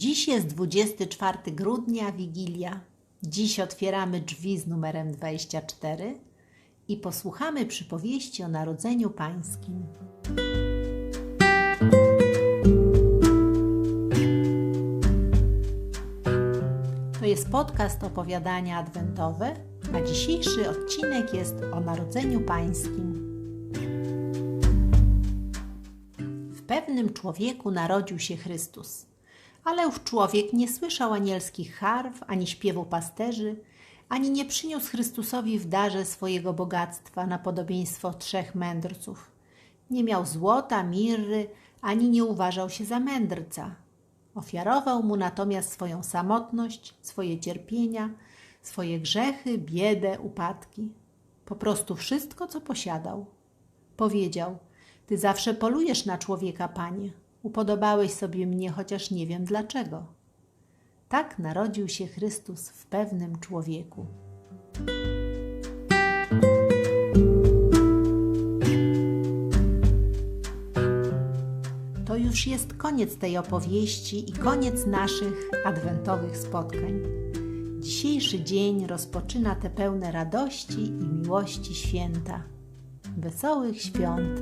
Dziś jest 24 grudnia, Wigilia. Dziś otwieramy drzwi z numerem 24 i posłuchamy przypowieści o Narodzeniu Pańskim. To jest podcast opowiadania adwentowe, a dzisiejszy odcinek jest o Narodzeniu Pańskim. W pewnym człowieku narodził się Chrystus. Ale ów człowiek nie słyszał anielskich harf, ani śpiewu pasterzy, ani nie przyniósł Chrystusowi w darze swojego bogactwa na podobieństwo trzech mędrców. Nie miał złota, mirry, ani nie uważał się za mędrca. Ofiarował mu natomiast swoją samotność, swoje cierpienia, swoje grzechy, biedę, upadki. Po prostu wszystko, co posiadał. Powiedział: Ty zawsze polujesz na człowieka, panie. Upodobałeś sobie mnie, chociaż nie wiem dlaczego. Tak narodził się Chrystus w pewnym człowieku. To już jest koniec tej opowieści i koniec naszych adwentowych spotkań. Dzisiejszy dzień rozpoczyna te pełne radości i miłości święta. Wesołych świąt!